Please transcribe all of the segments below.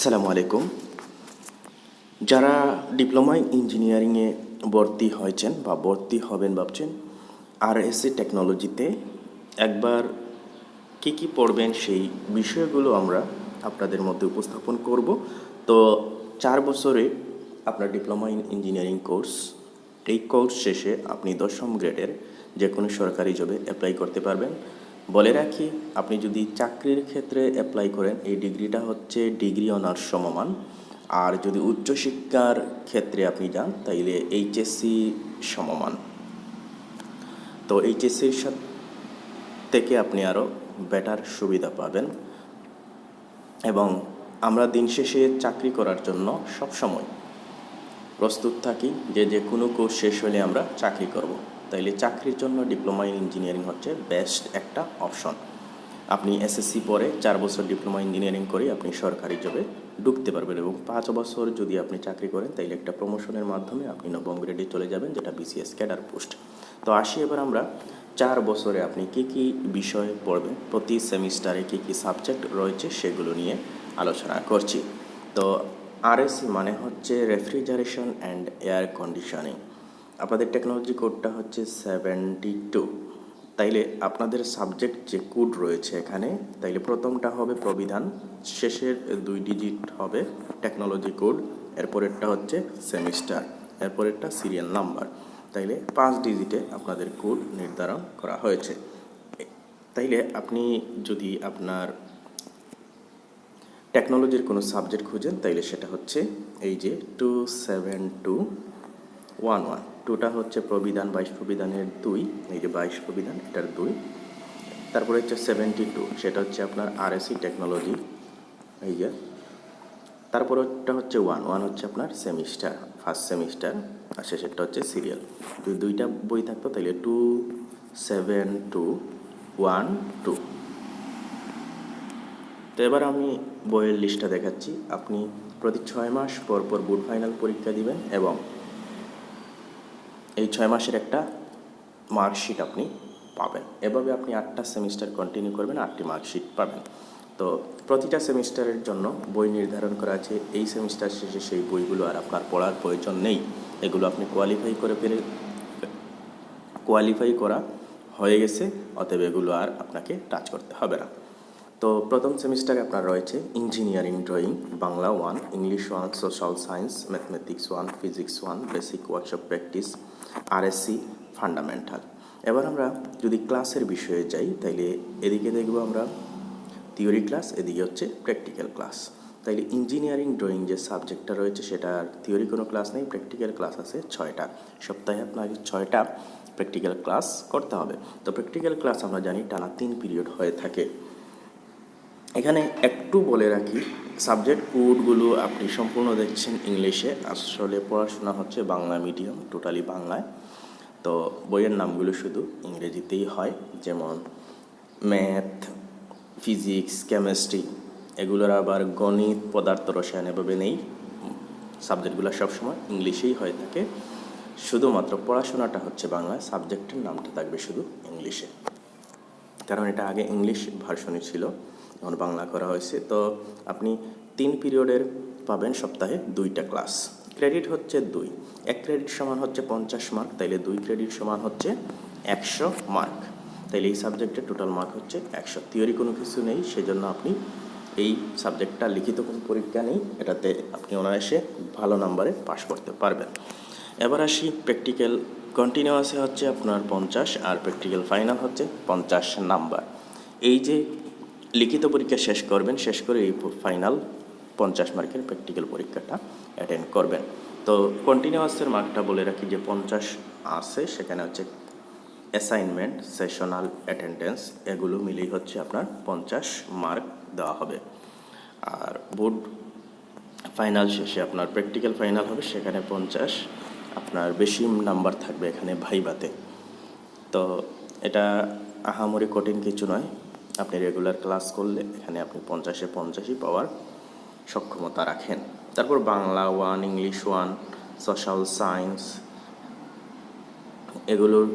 আসসালামু আলাইকুম। যারা ডিপ্লোমা ইঞ্জিনিয়ারিংয়ে ভর্তি হয়েছেন বা ভর্তি হবেন ভাবছেন আর এসি টেকনোলজিতে একবার কী কী পড়বেন সেই বিষয়গুলো আমরা আপনাদের মধ্যে উপস্থাপন করব। তো চার বছরে আপনার ডিপ্লোমা ইন ইঞ্জিনিয়ারিং কোর্স, এই কোর্স শেষে আপনি দশম গ্রেডের যে কোনো সরকারি জবে অ্যাপ্লাই করতে পারবেন। বলে রাখি, আপনি যদি চাকরির ক্ষেত্রে অ্যাপ্লাই করেন, এই ডিগ্রিটা হচ্ছে ডিগ্রি অনার্স সমমান। আর যদি উচ্চশিক্ষার ক্ষেত্রে আপনি যান, তাইলে এইচএসসি সমমান। তো এইচএসসির সাথে থেকে আপনি আরও বেটার সুবিধা পাবেন। এবং আমরা দিন শেষে চাকরি করার জন্য সবসময় প্রস্তুত থাকি যে যে কোনো কোর্স শেষ হলে আমরা চাকরি করব। তাইলে চাকরির জন্য ডিপ্লোমা ইন ইঞ্জিনিয়ারিং হচ্ছে বেস্ট একটা অপশন। আপনি এসএসসি পরে চার বছর ডিপ্লোমা ইঞ্জিনিয়ারিং করে আপনি সরকারি জবে ঢুকতে পারবেন এবং পাঁচ বছর যদি আপনি চাকরি করেন, তাইলে একটা প্রমোশনের মাধ্যমে আপনি নবম গ্রেডে চলে যাবেন, যেটা বিসিএস ক্যাডার পোস্ট তো আসি এবার আমরা চার বছরে আপনি কি কি বিষয় পড়বেন, প্রতি সেমিস্টারে কি কি সাবজেক্ট রয়েছে সেগুলো নিয়ে আলোচনা করছি। তো আরএসি মানে হচ্ছে রেফ্রিজারেশন অ্যান্ড এয়ার কন্ডিশনিং আপনাদের টেকনোলজি কোডটা হচ্ছে সেভেন্টি টু তাইলে আপনাদের সাবজেক্ট যে কোড রয়েছে এখানে, তাইলে প্রথমটা হবে প্রবিধান, শেষের দুই ডিজিট হবে টেকনোলজি কোড এরপরেরটা হচ্ছে সেমিস্টার এরপরেরটা সিরিয়াল নাম্বার তাইলে পাঁচ ডিজিটে আপনাদের কোড নির্ধারণ করা হয়েছে। তাইলে আপনি যদি আপনার টেকনোলজির কোনো সাবজেক্ট খুঁজেন, তাইলে সেটা হচ্ছে এই যে two seven two one one. টুটা হচ্ছে প্রবিধান, বাইশ প্রবিধানের দুই। এই যে বাইশ প্রবিধান, এটার দুই। তারপরে হচ্ছে সেভেন্টি টু সেটা হচ্ছে আপনার আরএসি টেকনোলজি এই যে। তারপরেরটা হচ্ছে ওয়ান ওয়ান হচ্ছে আপনার সেমিস্টার ফার্স্ট সেমিস্টার আর শেষেরটা হচ্ছে সিরিয়াল যদি দুইটা বই থাকতো, তাহলে two seven two one two তো এবার আমি বইয়ের লিস্টটা দেখাচ্ছি। আপনি প্রতি ছয় মাস পর পর বোর্ড ফাইনাল পরীক্ষা দিবেন এবং এই ছয় মাসের একটা মার্কশিট আপনি পাবেন। এভাবে আপনি আটটা সেমিস্টার কন্টিনিউ করবেন, আটটি মার্কশিট পাবেন। তো প্রতিটা সেমিস্টারের জন্য বই নির্ধারণ করা আছে। এই সেমিস্টার শেষে সেই বইগুলো আর আপনার পড়ার প্রয়োজন নেই। এগুলো আপনি কোয়ালিফাই করে পেরে কোয়ালিফাই করা হয়ে গেছে, অতএব এগুলো আর আপনাকে টাচ করতে হবে না। তো প্রথম সেমিস্টারে আপনার রয়েছে engineering drawing Bangla one English one social science mathematics one physics one basic workshop practice RSC fundamental এবার আমরা যদি ক্লাসের বিষয়ে যাই, তাইলে এদিকে দেখব আমরা থিওরি ক্লাস এদিকে হচ্ছে প্র্যাকটিক্যাল ক্লাস তাইলে ইঞ্জিনিয়ারিং ড্রয়িং যে সাবজেক্টটা রয়েছে সেটার থিওরি কোনো ক্লাস নেই প্র্যাকটিক্যাল ক্লাস আছে ছয়টা। সপ্তাহে আপনার ছয়টা প্র্যাকটিক্যাল ক্লাস করতে হবে। তো প্র্যাকটিক্যাল ক্লাস আমরা জানি টানা তিন পিরিয়ড হয়ে থাকে। এখানে একটু বলে রাখি সাবজেক্ট কোডগুলো আপনি সম্পূর্ণ দেখছেন ইংলিশে। আসলে পড়াশোনা হচ্ছে বাংলা মিডিয়াম, টোটালি বাংলায়। তো বইয়ের নামগুলো শুধু ইংরেজিতেই হয়, যেমন ম্যাথ, ফিজিক্স, কেমিস্ট্রি। এগুলোর আবার গণিত, পদার্থ রসায়ন এভাবে নেই। সাবজেক্টগুলো সবসময় ইংলিশেই হয়ে থাকে। শুধুমাত্র পড়াশোনাটা হচ্ছে বাংলায় সাবজেক্টের নামটা থাকবে শুধু ইংলিশে। কারণ এটা আগে ইংলিশ ভার্সনই ছিল। এখন বাংলা করা হয়েছে। তো আপনি তিন পিরিয়ডের পাবেন সপ্তাহে দুইটা ক্লাস। ক্রেডিট হচ্ছে দুই। এক ক্রেডিট সমান হচ্ছে পঞ্চাশ মার্ক, তাইলে দুই ক্রেডিট সমান হচ্ছে একশো মার্ক। তাইলে এই সাবজেক্টের টোটাল মার্ক হচ্ছে একশো। থিওরি কোনো কিছু নেই, সেজন্য আপনি এই সাবজেক্টটা লিখিত কোনো পরীক্ষা নেই, এটাতে আপনি অনায়াসে ভালো নাম্বারে পাশ করতে পারবেন। এবার আসি প্র্যাকটিক্যাল। কন্টিনিউয়াসে হচ্ছে আপনার পঞ্চাশ আর প্র্যাকটিক্যাল ফাইনাল হচ্ছে পঞ্চাশ নাম্বার। এই যে লিখিত পরীক্ষা শেষ করবেন, শেষ করে এই ফাইনাল পঞ্চাশ মার্কের প্র্যাকটিক্যাল পরীক্ষাটা অ্যাটেন্ড করবেন। তো কন্টিনিউয়াসের মার্কটা বলে রাখি যে পঞ্চাশ আছে, সেখানে হচ্ছে অ্যাসাইনমেন্ট সেশনাল অ্যাটেন্ডেন্স এগুলো মিলেই হচ্ছে আপনার পঞ্চাশ মার্ক দেওয়া হবে। আর বোর্ড ফাইনাল শেষে আপনার প্র্যাকটিক্যাল ফাইনাল হবে, সেখানে পঞ্চাশ আপনার বেশি নাম্বার থাকবে এখানে ভাইবাতে। তো এটা আহামরি কঠিন কিছু নয়। আপনি রেগুলার ক্লাস করলে এখানে আপনি পঞ্চাশে পঞ্চাশই পাওয়ার সক্ষমতা রাখেন। তারপর Bangla one English one social science এগুলোর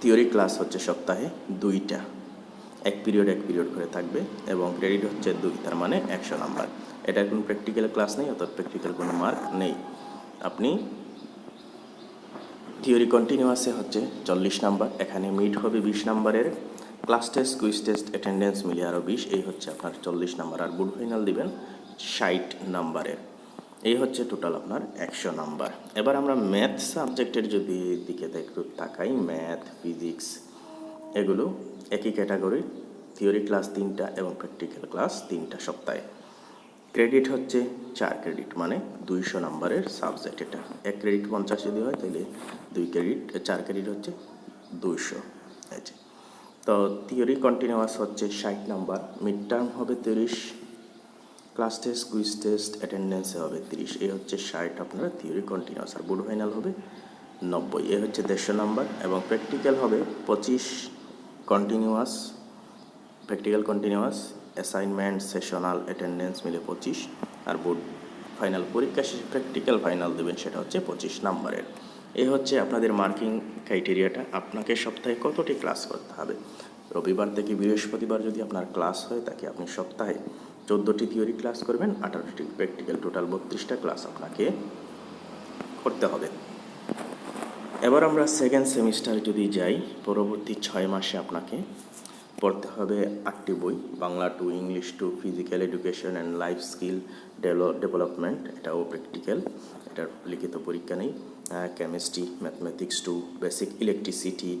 থিওরি ক্লাস হচ্ছে সপ্তাহে দুইটা। এক পিরিয়ড এক পিরিয়ড করে থাকবে এবং ক্রেডিট হচ্ছে দুই, তার মানে একশো নাম্বার এটার কোনো প্র্যাকটিক্যাল ক্লাস নেই, অর্থাৎ প্র্যাকটিক্যাল কোনো মার্ক নেই। আপনি থিওরি কন্টিনিউয়াসে হচ্ছে চল্লিশ নাম্বার এখানে মিড হবে বিশ নাম্বারের class test, quiz test, attendance মিলিয়ে আরও বিশ, এই হচ্ছে আপনার চল্লিশ নাম্বার। আর গুড ফাইনাল দিবেন ষাট নাম্বারের। এই হচ্ছে টোটাল আপনার একশো নাম্বার। এবার আমরা ম্যাথ সাবজেক্টের যদি দিকে একটু তাকাই ম্যাথ ফিজিক্স এগুলো একই ক্যাটাগরি থিওরি ক্লাস তিনটা এবং প্র্যাকটিক্যাল ক্লাস তিনটা সপ্তাহে। ক্রেডিট হচ্ছে চার ক্রেডিট মানে দুইশো নাম্বারের সাবজেক্ট এটা। এক ক্রেডিট পঞ্চাশ যদি হয় তাহলে দুই ক্রেডিট চার ক্রেডিট হচ্ছে দুইশো। তো থিওরি কন্টিনিউয়াস হচ্ছে ষাট নাম্বার মিড টার্ম হবে তিরিশ ক্লাস টেস্ট কুইজ টেস্ট অ্যাটেন্ডেন্সে হবে তিরিশ, এই হচ্ছে ষাট আপনার থিওরি কন্টিনিউয়াস আর বুড ফাইনাল হবে নব্বই এ হচ্ছে দেড়শো নাম্বার এবং প্র্যাকটিক্যাল হবে পঁচিশ continuous practical continuous assignment sessional attendance মিলে পঁচিশ, আর বোর্ড ফাইনাল পরীক্ষা শেষে প্র্যাকটিক্যাল ফাইনাল দেবেন, সেটা হচ্ছে পঁচিশ নাম্বারের এই হচ্ছে আপনাদের মার্কিং ক্রাইটেরিয়াটা। আপনাকে সপ্তাহে কতটি ক্লাস করতে হবে? রবিবার থেকে বৃহস্পতিবার যদি আপনার ক্লাস হয়, তাকে আপনি সপ্তাহে চোদ্দোটি থিওরি ক্লাস করবেন, আঠারোটি প্র্যাকটিক্যাল, টোটাল বত্রিশটা ক্লাস আপনাকে করতে হবে। এবার আমরা সেকেন্ড সেমিস্টার যদি যাই। পরবর্তী ছয় মাসে আপনাকে পড়তে হবে আটটি বই, Bangla two English two physical education and life skill development, এটাও প্র্যাকটিক্যাল, এটার লিখিত পরীক্ষা নেই। Chemistry mathematics two basic electricity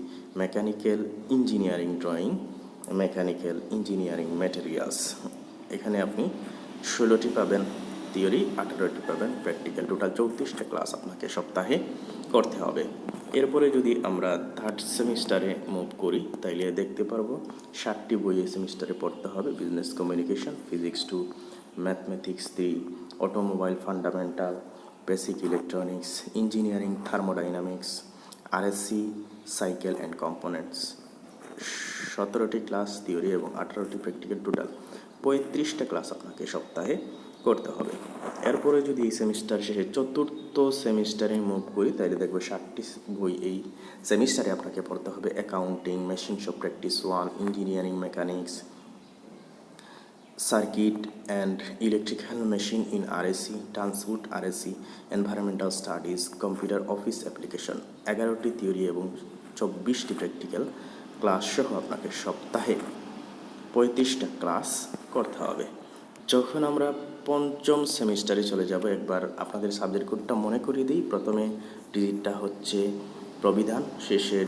mechanical engineering drawing mechanical engineering materials এখানে আপনি ষোলোটি পাবেন থিওরি আঠারোটি পাবেন প্র্যাকটিক্যাল টোটাল চৌত্রিশটা ক্লাস আপনাকে সপ্তাহে করতে হবে। এরপরে যদি আমরা থার্ড সেমিস্টারে মুভ করি, তাইলে দেখতে পারব ষাটটি বই সেমিস্টারে পড়তে হবে। Business communication physics two mathematics three automobile fundamental basic electronics engineering thermodynamics RSC cycle and components সতেরোটি ক্লাস থিওরি এবং আঠারোটি প্র্যাকটিক্যাল টোটাল পঁয়ত্রিশটা ক্লাস আপনাকে সপ্তাহে করতে হবে। এরপরে যদি এই সেমিস্টার শেষে চতুর্থ সেমিস্টারে মুভ করি, তাহলে দেখব ষাটটি বই এই সেমিস্টারে আপনাকে পড়তে হবে। Accounting machine shop practice one engineering mechanics circuit and electrical machine in RAC transport RAC environmental studies computer office application এগারোটি থিওরি এবং চব্বিশটি প্র্যাকটিক্যাল ক্লাস সহ আপনাকে সপ্তাহে পঁয়ত্রিশটা ক্লাস করতে হবে। যখন আমরা পঞ্চম সেমিস্টারে চলে যাব, একবার আপনাদের সাবজেক্ট কোডটা মনে করিয়ে দিই। প্রথমে ডিজিটটা হচ্ছে প্রবিধান, শেষে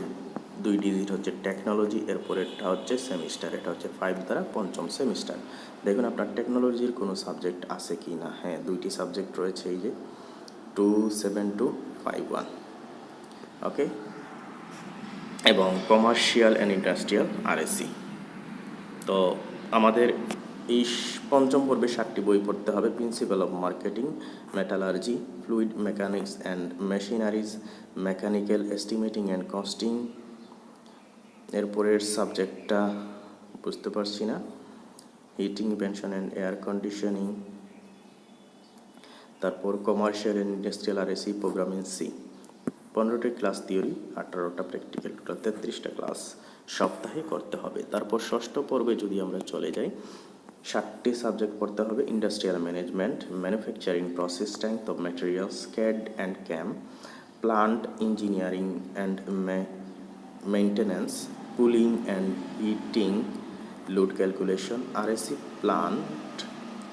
দুই ডিজিট হচ্ছে টেকনোলজি এরপরেরটা হচ্ছে সেমিস্টার এটা হচ্ছে ফাইভ দ্বারা পঞ্চম সেমিস্টার দেখুন আপনার টেকনোলজির কোনো সাবজেক্ট আছে কি না? হ্যাঁ দুইটি সাবজেক্ট রয়েছে এই যে two seven two five one okay এবং কমার্শিয়াল অ্যান্ড ইন্ডাস্ট্রিয়াল আরএসি তো আমাদের এই পঞ্চম পর্বে সাতটি বই পড়তে হবে। Principal of marketing metallurgy fluid mechanics and machineries mechanical estimating and costing এরপরের সাবজেক্টটা বুঝতে পারছি না। Heating pension and air conditioning তারপর commercial and industrial R AC programming C পনেরোটি ক্লাস থিওরি আঠারোটা প্র্যাকটিক্যাল টোটাল তেত্রিশটা ক্লাস সপ্তাহে করতে হবে। তারপর ষষ্ঠ পর্বে যদি আমরা চলে যাই ষাটটি সাবজেক্ট পড়তে হবে industrial management manufacturing process strength of materials CAD and CAM plant engineering and maintenance cooling and heating load calculation RAC plant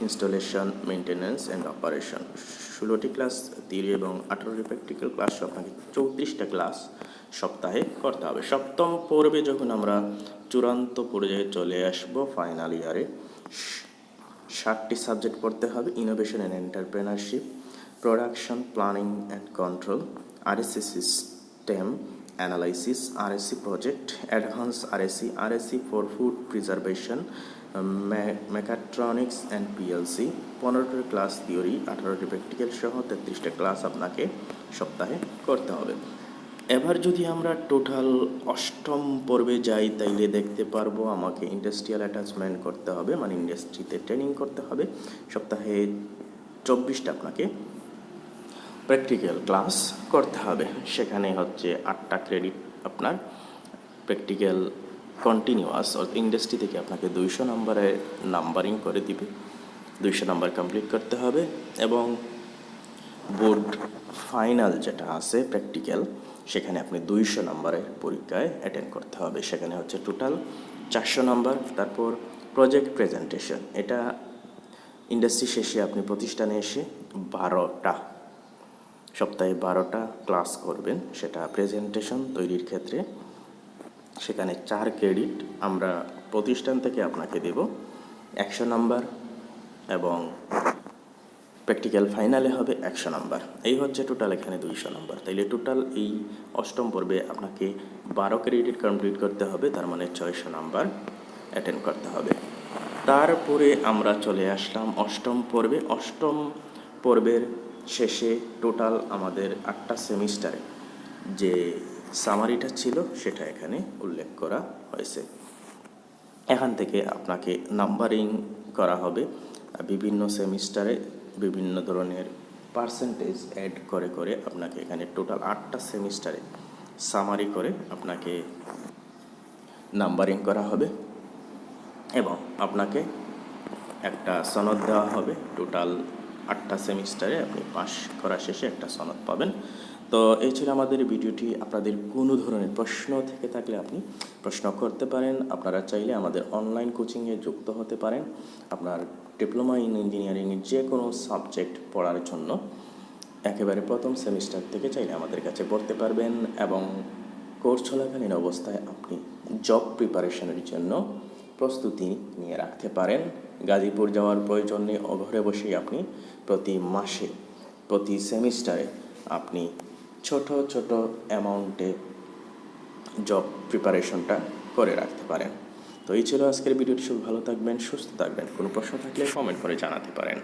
installation maintenance and operation ষোলোটি ক্লাস থিওরি এবং আঠারোটি প্র্যাকটিক্যাল ক্লাস আপনাকে চৌত্রিশটা ক্লাস সপ্তাহে করতে হবে। সপ্তম পর্বে যখন আমরা চূড়ান্ত পর্যায়ে চলে আসব ফাইনাল ইয়ারে ষাটটি সাবজেক্ট পড়তে হবে innovation and entrepreneurship production planning and control RSC system analysis RSC project advance RSC RSC for food preservation mechatronics and PLC পনেরোটি ক্লাস থিওরি আঠারোটি প্র্যাকটিক্যাল সহ তেত্রিশটা ক্লাস আপনাকে সপ্তাহে করতে হবে। এবার যদি আমরা টোটাল অষ্টম পর্বে যাই, তাইলে দেখতে পারব আমাকে ইন্ডাস্ট্রিয়াল অ্যাটাচমেন্ট করতে হবে মানে ইন্ডাস্ট্রিতে ট্রেনিং করতে হবে। সপ্তাহে চব্বিশটা আপনাকে প্র্যাকটিক্যাল ক্লাস করতে হবে। সেখানে হচ্ছে আটটা ক্রেডিট আপনার প্র্যাকটিক্যাল কন্টিনিউয়াস ইন্ডাস্ট্রি থেকে আপনাকে দুইশো নম্বরে নাম্বারিং করে দিবে। দুইশো নাম্বার কমপ্লিট করতে হবে এবং বোর্ড ফাইনাল যেটা আছে প্র্যাকটিক্যাল সেখানে আপনি দুইশো নম্বরের পরীক্ষায় অ্যাটেন্ড করতে হবে। সেখানে হচ্ছে টোটাল চারশো নম্বর তারপর প্রজেক্ট প্রেজেন্টেশন এটা ইন্ডাস্ট্রি শেষে আপনি প্রতিষ্ঠানে এসে বারোটা সপ্তাহে বারোটা ক্লাস করবেন, সেটা প্রেজেন্টেশন তৈরির ক্ষেত্রে। সেখানে চার ক্রেডিট আমরা প্রতিষ্ঠান থেকে আপনাকে দেব, একশো নাম্বার এবং প্র্যাকটিক্যাল ফাইনালে হবে একশো নাম্বার। এই হচ্ছে টোটাল এখানে দুইশো নাম্বার। তাইলে টোটাল এই অষ্টম পর্বে আপনাকে বারো ক্রেডিট কমপ্লিট করতে হবে, তার মানে ছয়শো নাম্বার অ্যাটেন্ড করতে হবে। তারপরে আমরা চলে আসলাম অষ্টম পর্বে। অষ্টম পর্বের শেষে টোটাল আমাদের আটটা সেমিস্টারে যে সামারিটা ছিল সেটা এখানে উল্লেখ করা হয়েছে। এখান থেকে আপনাকে নাম্বারিং করা হবে। বিভিন্ন সেমিস্টারে বিভিন্ন ধরনের পার্সেন্টেজ অ্যাড করে করে আপনাকে এখানে টোটাল আটটা সেমিস্টারে সামারি করে আপনাকে নাম্বারিং করা হবে এবং আপনাকে একটা সনদ দেওয়া হবে টোটাল আটটা সেমিস্টারে আপনি পাস করা শেষে একটা সনদ পাবেন। তো এই ছিল আমাদের ভিডিওটি। আপনাদের কোনো ধরনের প্রশ্ন থেকে থাকলে আপনি প্রশ্ন করতে পারেন। আপনারা চাইলে আমাদের অনলাইন কোচিংয়ে যুক্ত হতে পারেন। আপনার ডিপ্লোমা ইন ইঞ্জিনিয়ারিংয়ের যে কোনো সাবজেক্ট পড়ার জন্য একেবারে প্রথম সেমিস্টার থেকে চাইলে আমাদের কাছে পড়তে পারবেন এবং কোর্স চলাকালীন অবস্থায় আপনি জব প্রিপারেশনের জন্য প্রস্তুতি নিয়ে রাখতে পারেন। গাজীপুর যাওয়ার প্রয়োজন নেই। অঘরে বসেই আপনি প্রতি মাসে, প্রতি সেমিস্টারে আপনি ছোট ছোট অ্যামাউন্টে জব প্রিপারেশনটা করে রাখতে পারেন। তো এই ছিল আজকের ভিডিওটি। সব ভালো থাকবেন, সুস্থ থাকবেন। কোনো প্রশ্ন থাকলে কমেন্ট করে জানাতে পারেন।